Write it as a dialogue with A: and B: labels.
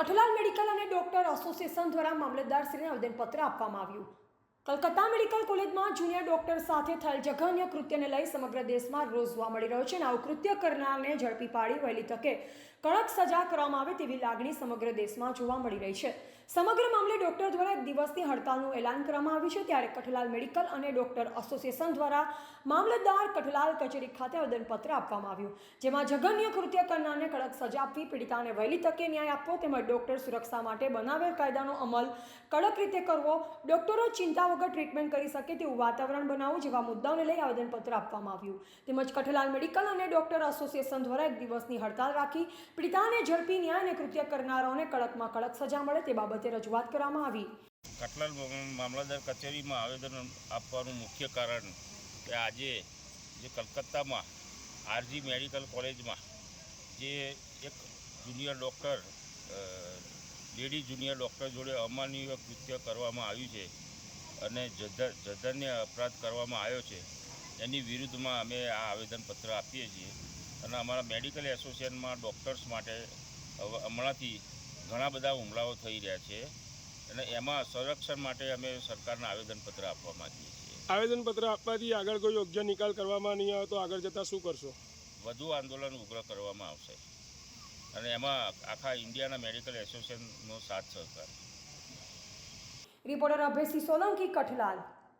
A: Kathlal medical અને doctor association દ્વારા મામલતદારશ્રીને આવેદનપત્ર આપવામાં આવ્યું. કલકત્તા મેડિકલ કોલેજમાં જુનિયર ડોક્ટર સાથે થયેલ જઘન્ય કૃત્યને લઈ સમગ્ર દેશમાં રોજ જોવા મળી રહ્યો છે અને આવું કૃત્ય કરનારને ઝડપી પાડી વહેલી તકે કડક સજા કરવામાં આવે તેવી લાગણી સમગ્ર દેશમાં જોવા મળી રહી છે. સમગ્ર મામલે ડોક્ટર દ્વારા એક દિવસની હડતાલનું એલાન કરવામાં આવ્યું છે, ત્યારે કઠલાલ મેડિકલ અને ડોક્ટર એસોસિએશન દ્વારા મામલતદાર કઠલાલ કચેરી ખાતે આવેદનપત્ર આપવામાં આવ્યું. જેમાં જઘન્ય કૃત્ય કરનારને કડક સજા આપવી, પીડિતાને વહેલી તકે ન્યાય આપવો તેમજ ડોક્ટર સુરક્ષા માટે બનાવેલ કાયદાનો અમલ કડક રીતે કરવો, ડોક્ટરો ચિંતા વગર ટ્રીટમેન્ટ કરી શકે તેવું વાતાવરણ બનાવવું જેવા મુદ્દાઓને લઈ આવેદનપત્ર આપવામાં આવ્યું. તેમજ કઠલાલ મેડિકલ અને ડોક્ટર એસોસિએશન દ્વારા એક દિવસની હડતાલ રાખી પીડિતાને ઝડપી ન્યાય અને કૃત્ય કરનારાઓને કડકમાં કડક સજા મળે તે બાબતે રજૂઆત કરવામાં આવી.
B: કઠલાલ મામ- મામલતદાર કચેરીમાં આવેદન આપવાનું મુખ્ય કારણ કે આજે જે કલકત્તામાં આરજી મેડિકલ કોલેજમાં જે એક junior doctor lady junior doctor જોડે અમાનવીય કૃત્ય કરવામાં આવ્યું છે. અને જધ જધન્ય અપરાધ કરવામાં આવ્યો છે એની વિરુદ્ધમાં અમે આ આવેદનપત્ર આપીએ છીએ. અને અમારા મેડિકલ એસોસિએશનમાં ડૉક્ટર્સ માટે હમણાંથી ઘણા બધા હુમલાઓ થઈ રહ્યા છે. અને એમાં સંરક્ષણ માટે અમે સરકારને આવેદનપત્ર આપવા માગીએ છીએ.
C: આવેદનપત્ર આપવાથી આગળ કોઈ યોગ્ય નિકાલ કરવામાં નહીં આવે તો આગળ જતાં શું કરશો?
B: વધુ આંદોલન ઉગ્ર કરવામાં આવશે. અને એમાં આખા ઇન્ડિયાના મેડિકલ એસોસિએશનનો સાથ સહકાર
A: રિપોર્ટર અભયસિંહ સોલંકી કઠલાલ.